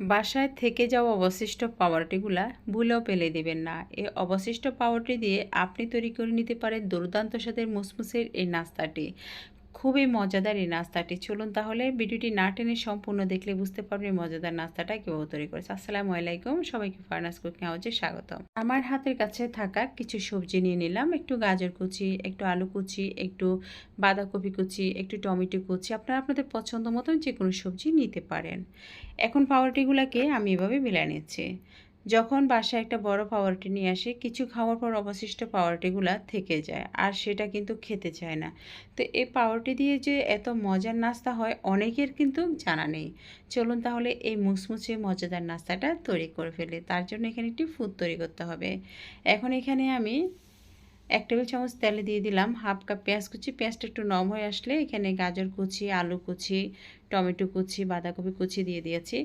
বাসায় থেকে যাওয়া অবশিষ্ট পাওয়ারটিগুলা ভুলেও পেলে দিবেন না। এই অবশিষ্ট পাওয়ারটি দিয়ে আপনি তৈরি করে নিতে পারেন দুর্দান্ত স্বাদের মুসমুসের এই নাস্তাটি। খুবই মজাদার এই নাস্তাটি। চলুন তাহলে ভিডিওটি না টেনে সম্পূর্ণ দেখলে বুঝতে পারবেন মজাদার নাস্তাটা কীভাবে তৈরি করেছে। আসসালামু আলাইকুম, সবাইকে ফার্নাস কুকিং হাউসে স্বাগত আমার হাতের কাছে থাকা কিছু সবজি নিয়ে নিলাম, একটু গাজর কুচি, একটু আলু কুচি, একটু বাঁধাকপি কুচি, একটু টমেটো কুচি, আপনারা আপনাদের পছন্দ মতন যে কোনো সবজি নিতে পারেন। এখন পাউরুটিগুলোকে আমি এভাবে মিলিয়ে নিচ্ছি। যখন বাসায় একটা বড় পাওয়ারটি নিয়ে আসে, কিছু খাওয়ার পর অবশিষ্ট পাউরুটিগুলো থেকে যায় আর সেটা কিন্তু খেতে চায় না। তো এই পাওয়ারটি দিয়ে যে এত মজার নাস্তা হয়, অনেকের কিন্তু জানা নেই। চলুন তাহলে এই মুচমুচে মজাদার নাস্তাটা তৈরি করে ফেলে। তার জন্য এখানে একটি ফুড তৈরি করতে হবে। এখন এখানে আমি এক টেবিল চামচ তেলে দিয়ে দিলাম হাফ কাপ পেঁয়াজ কুচি। পেঁয়াজটা একটু নম হয়ে আসলে এখানে গাজর কুচি, আলু কুচি, টমেটো কুচি, বাঁধাকপি কুচি দিয়ে দিয়েছি।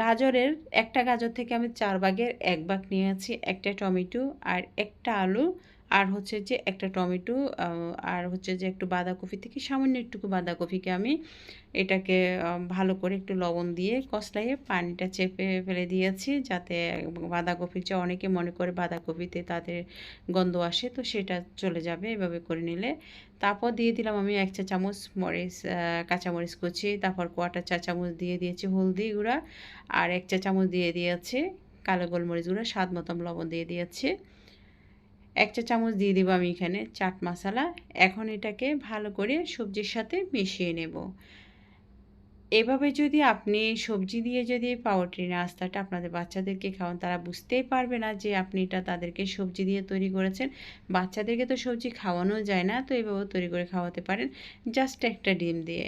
গাজরের একটা গাজর থেকে আমি চার ভাগের এক ভাগ নিয়েছি, একটা টমেটো আর একটা আলু আর হচ্ছে যে একটা টমেটো আর হচ্ছে যে একটু বাঁধাকপি থেকে সামান্য একটুকু বাঁধাকপিকে আমি এটাকে ভালো করে একটু লবণ দিয়ে কষলাইয়ে পানিটা চেপে ফেলে দিয়েছি যাতে বাঁধাকপি যে অনেকে মনে করে বাঁধাকপিতে তাদের গন্ধ আসে তো সেটা চলে যাবে এভাবে করে নিলে। তারপর দিয়ে দিলাম আমি এক চা চামচ মরিচ কাঁচামরিচ কুচি, তারপর কোয়াটার চা চামচ দিয়ে দিয়েছি হলদি গুঁড়া, আর এক চা চামচ দিয়ে দিয়েছি কালো গোলমরিচ গুঁড়া, স্বাদ মতন লবণ দিয়ে দিয়েছি। এক চা চামচ দিয়ে দেবো আমি এখানে চাট মশলা। এখন এটাকে ভালো করে সবজির সাথে মিশিয়ে নেব। এভাবে যদি আপনি সবজি দিয়ে যদি পাউরুটি নাস্তাটা আপনাদের বাচ্চাদেরকে খাওয়ান, তারা বুঝতেই পারবে না যে আপনি এটা তাদেরকে সবজি দিয়ে তৈরি করেছেন। বাচ্চাদেরকে তো সবজি খাওয়ানো যায় না, তো এভাবে তৈরি করে খাওয়াতে পারেন। জাস্ট একটা ডিম দিয়ে।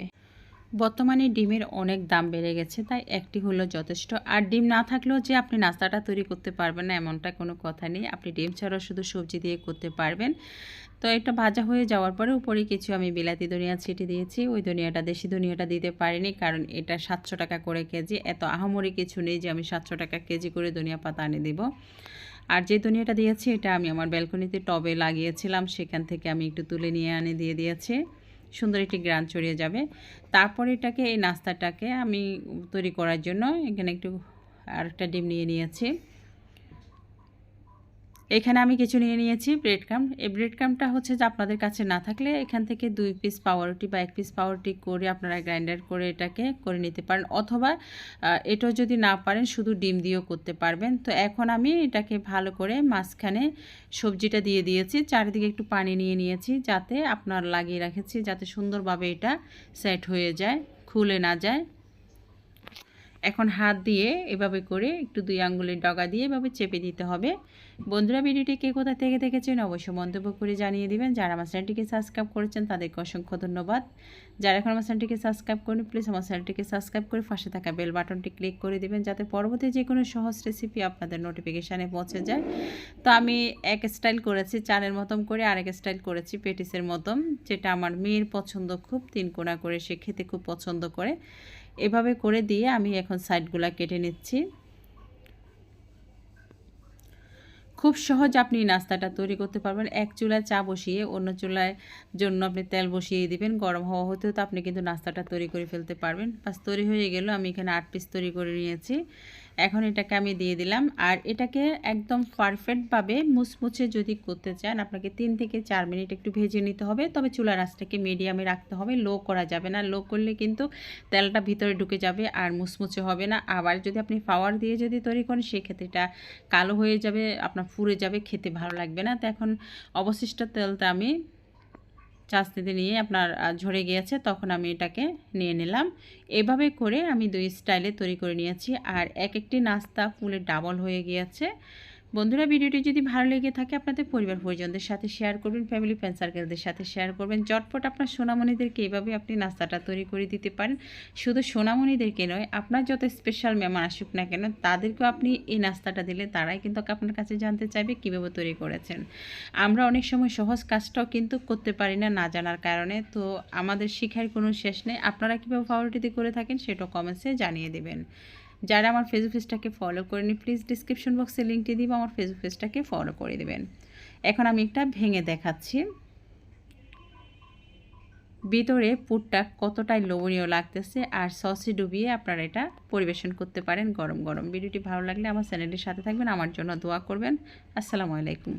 বর্তমানে ডিমের অনেক দাম বেড়ে গেছে, তাই একটি হলো যথেষ্ট। আর ডিম না থাকলেও যে আপনি নাস্তাটা তৈরি করতে পারবেন না, এমনটা কোনো কথা নেই। আপনি ডিম ছাড়াও শুধু সবজি দিয়ে করতে পারবেন। তো এটা ভাজা হয়ে যাওয়ার পরে উপরে কিছু আমি বিলাতি ধনিয়া ছিটি দিয়েছি। ওই ধনিয়াটা, দেশি ধনিয়াটা দিতে পারিনি, কারণ এটা সাতশো টাকা করে কেজি। এত আহামরি কিছু নেই যে আমি সাতশো টাকা কেজি করে ধনিয়া পাতা এনে দেবো। আর যে ধনিয়াটা দিয়েছি, এটা আমি আমার ব্যালকনিতে টবে লাগিয়েছিলাম। সেখান থেকে আমি একটু তুলে নিয়ে আনে দিয়ে দিয়েছি। সুন্দর একটি গ্রান ছড়িয়ে যাবে। তারপর এটাকে, এই নাস্তাটাকে আমি তৈরি করার জন্য এখানে একটু আরেকটা ডিম নিয়ে নিয়েছি। এখানে আমি কিছু নিয়ে নিয়েছি ব্রেড ক্রাম এই ব্রেড ক্রামটা হচ্ছে যে আপনাদের কাছে না থাকলে এখান থেকে দুই পিস পাউরুটি বা এক পিস পাউরুটি করে আপনারা গ্রাইন্ডার করে এটাকে করে নিতে পারেন। অথবা এটাও যদি না পারেন, শুধু ডিম দিয়েও করতে পারবেন। তো এখন আমি এটাকে ভালো করে মাঝখানে সবজিটা দিয়ে দিয়েছি। চারিদিকে একটু পানি নিয়ে নিয়েছি যাতে আপনার লাগিয়ে রেখেছি, যাতে সুন্দরভাবে এটা সেট হয়ে যায়, খুলে না যায়। এখন হাত দিয়ে এভাবে করে একটু দুই আঙ্গুলের ডগা দিয়ে এভাবে চেপে দিতে হবে। বন্ধুরা, ভিডিওটি কে কোথা থেকে দেখেছেন অবশ্যই মন্তব্য করে জানিয়ে দিবেন। যারা আমার চ্যানেলটিকে সাবস্ক্রাইব করেছেন, তাদেরকে অসংখ্য ধন্যবাদ। যারা এখন আমার চ্যানেলটিকে সাবস্ক্রাইব করেন প্লিজ আমার চ্যানেলটিকে সাবস্ক্রাইব করে পাশে থাকা বেল বাটনটি ক্লিক করে দেবেন, যাতে পরবর্তী যে কোনো সহজ রেসিপি আপনাদের নোটিফিকেশানে পৌঁছে যায়। তো আমি এক স্টাইল করেছি, চালের মতন করে আরেক স্টাইল করেছি, পেটিসের মতন, যেটা আমার মেয়ের পছন্দ খুব, তিন কোনা করে সে খেতে খুব পছন্দ করে। এভাবে করে দিয়ে আমি এখন সাইডগুলো কেটে নিচ্ছি। খুব সহজ আপনি নাস্তাটা তৈরি করতে পারবেন। এক চুলায় চা বসিয়ে অন্য চুলায় জন্য আপনি তেল বসিয়ে দিবেন। গরম হওয়া হতেও তো আপনি কিন্তু নাস্তাটা তৈরি করে ফেলতে পারবেন। বাস তৈরি হয়ে গেল। আমি এখানে আট পিস তৈরি করে নিয়েছি। এখন এটাকে আমি দিয়ে দিলাম। আর এটাকে একদম পারফেক্টভাবে মুচমুচে যদি করতে চান, আপনাকে তিন থেকে চার মিনিট একটু ভেজে নিতে হবে। তবে চুলার আঁচটাকে মিডিয়ামে রাখতে হবে। লো করা যাবে না। লো করলে কিন্তু তেলটা ভিতরে ঢুকে যাবে আর মুচমুচে হবে না। আবার যদি আপনি পাওয়ার দিয়ে যদি তৈরি করেন, সেক্ষেত্রে এটা কালো হয়ে যাবে, আপনার ফুরে যাবে, খেতে ভালো লাগবে না। তো এখন অবশিষ্ট তেলটা আমি চাস্তিতে নিয়ে আপনার ঝরে গিয়েছে, তখন আমি এটাকে নিয়ে নিলাম। এভাবে করে আমি দুই স্টাইলে তৈরি করে নিয়েছি। আর এক একটি নাস্তা ফুলে ডাবল হয়ে গিয়েছে। বন্ধুরা ভিডিওটি যদি ভালো লেগে থাকে আপনাদের পরিবার পরিজনদের সাথে শেয়ার করবেন ফ্যামিলি ফ্রেন্ড সার্কেলদের সাথে শেয়ার করবেন। জটপট আপনার সোনামণিদেরকে এইভাবে আপনি নাস্তাটা তৈরি করে দিতে পারেন। শুধু সোনামণিদেরকে নয়, আপনার যত স্পেশাল মেহমান আসুক না কেন, তাদেরকেও আপনি এই নাস্তাটা দিলে তারাই কিন্তু আপনার কাছে জানতে চাইবে কীভাবে তৈরি করেছেন। আমরা অনেক সময় সহজ কাজটাও কিন্তু করতে পারি না না জানার কারণে। তো আমাদের শিখার কোনো শেষ নেই। আপনারা কীভাবে পাউরুটিতে করে থাকেন সেটাও কমেন্টসে জানিয়ে দেবেন। যারা আমার ফেসবুক পেজটাকে ফলো করেনি প্লিজ ডিসক্রিপশন বক্সে লিঙ্কটি দিব, আমার ফেসবুক পেজটাকে ফলো করে দেবেন। এখন আমি একটা ভেঙে দেখাচ্ছি। ভিতরে পুরটা কতটাই লোভনীয় লাগতেছে আর সসে ডুবিয়ে আপনারা এটা পরিবেশন করতে পারেন গরম গরম। ভিডিওটি ভালো লাগলে আমার চ্যানেলের সাথে থাকবেন, আমার জন্য দোয়া করবেন। আসসালামু আলাইকুম।